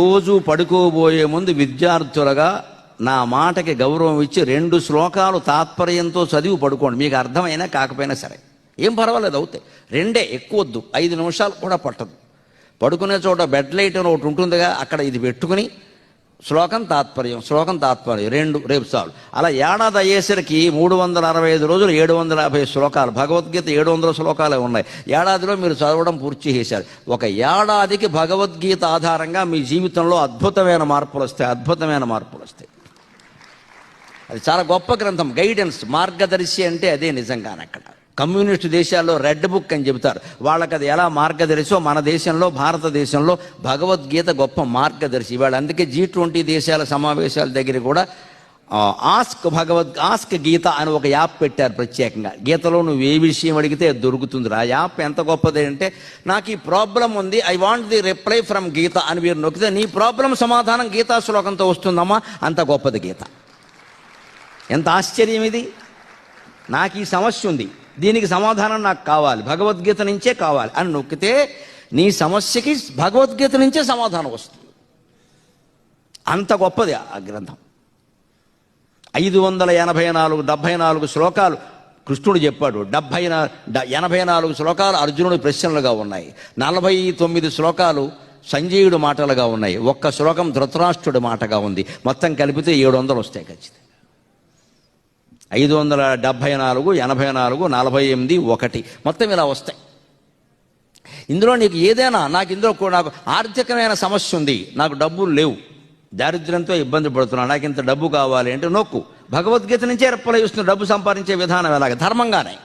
రోజు పడుకోబోయే ముందు విద్యార్థులుగా నా మాటకి గౌరవం ఇచ్చి రెండు శ్లోకాలు తాత్పర్యంతో చదివి పడుకోండి. మీకు అర్థమైనా కాకపోయినా సరే. ఏం పర్వాలేదు అవుతాయి రెండే ఎక్కువద్దు. ఐదు నిమిషాలు కూడా పట్టదు. పడుకునే చోట బెడ్ లైట్ అని ఒకటి ఉంటుందిగా అక్కడ ఇది పెట్టుకుని శ్లోకం తాత్పర్యం శ్లోకం తాత్పర్యం. రెండు రేపు చాలు. అలా ఏడాది అయ్యేసరికి మూడు వందల అరవై ఐదు రోజులు ఏడు వందల యాభై శ్లోకాలు. భగవద్గీత ఏడు వందల శ్లోకాలే ఉన్నాయి. ఏడాదిలో మీరు చదవడం పూర్తి చేశారు. ఒక ఏడాదికి భగవద్గీత ఆధారంగా మీ జీవితంలో అద్భుతమైన మార్పులు వస్తాయి అద్భుతమైన మార్పులు వస్తాయి. అది చాలా గొప్ప గ్రంథం. గైడెన్స్ మార్గదర్శి అంటే అదే నిజంగానే అక్కడ. కమ్యూనిస్ట్ దేశాల్లో రెడ్ బుక్ అని చెబుతారు. వాళ్ళకి అది ఎలా మార్గదర్శో మన దేశంలో భారతదేశంలో భగవద్గీత గొప్ప మార్గదర్శి. ఇవాళ అందుకే జీ ట్వంటీ దేశాల సమావేశాల దగ్గర కూడా ఆస్క్ భగవద్ ఆస్క్ గీత అని ఒక యాప్ పెట్టారు ప్రత్యేకంగా. గీతలో నువ్వు ఏ విషయం అడిగితే దొరుకుతుంది ఆ యాప్ ఎంత గొప్పది అంటే నాకు ఈ ప్రాబ్లం ఉంది I want the reply from Geetha అని మీరు నొక్కితే నీ ప్రాబ్లం సమాధానం గీతా శ్లోకంతో వస్తుందమ్మా అంత గొప్పది గీత. ఎంత ఆశ్చర్యం ఇది? నాకు ఈ సమస్య ఉంది. దీనికి సమాధానం నాకు కావాలి. భగవద్గీత నుంచే కావాలి. అని నొక్కితే నీ సమస్యకి భగవద్గీత నుంచే సమాధానం వస్తుంది. అంత గొప్పది ఆ గ్రంథం. ఐదు వందల ఎనభై నాలుగు డెబ్భై నాలుగు శ్లోకాలు కృష్ణుడు చెప్పాడు. డెబ్భై ఎనభై నాలుగు శ్లోకాలు అర్జునుడి ప్రశ్నలుగా ఉన్నాయి. నలభై తొమ్మిది శ్లోకాలు సంజయుడు మాటలుగా ఉన్నాయి. ఒక్క శ్లోకం ధృతరాష్ట్రుడి మాటగా ఉంది. మొత్తం కలిపితే ఏడు వందలు వస్తాయి ఖచ్చితంగా. ఐదు వందల డెబ్భై నాలుగు ఎనభై నాలుగు నలభై ఎనిమిది ఒకటి. మొత్తం ఇలా వస్తాయి. ఇందులో నీకు ఏదైనా నాకు ఇందులో నాకు ఆర్థికమైన సమస్య ఉంది. నాకు డబ్బులు లేవు. దారిద్ర్యంతో ఇబ్బంది పడుతున్నా. నాకు ఇంత డబ్బు కావాలి అంటే నొక్కు. భగవద్గీత నుంచే రెప్పలై డబ్బు సంపాదించే విధానం ఎలాగ? ధర్మంగానే.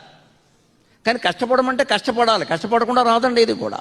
కానీ కష్టపడమంటే కష్టపడాలి. కష్టపడకుండా రాదండి ఇది కూడా.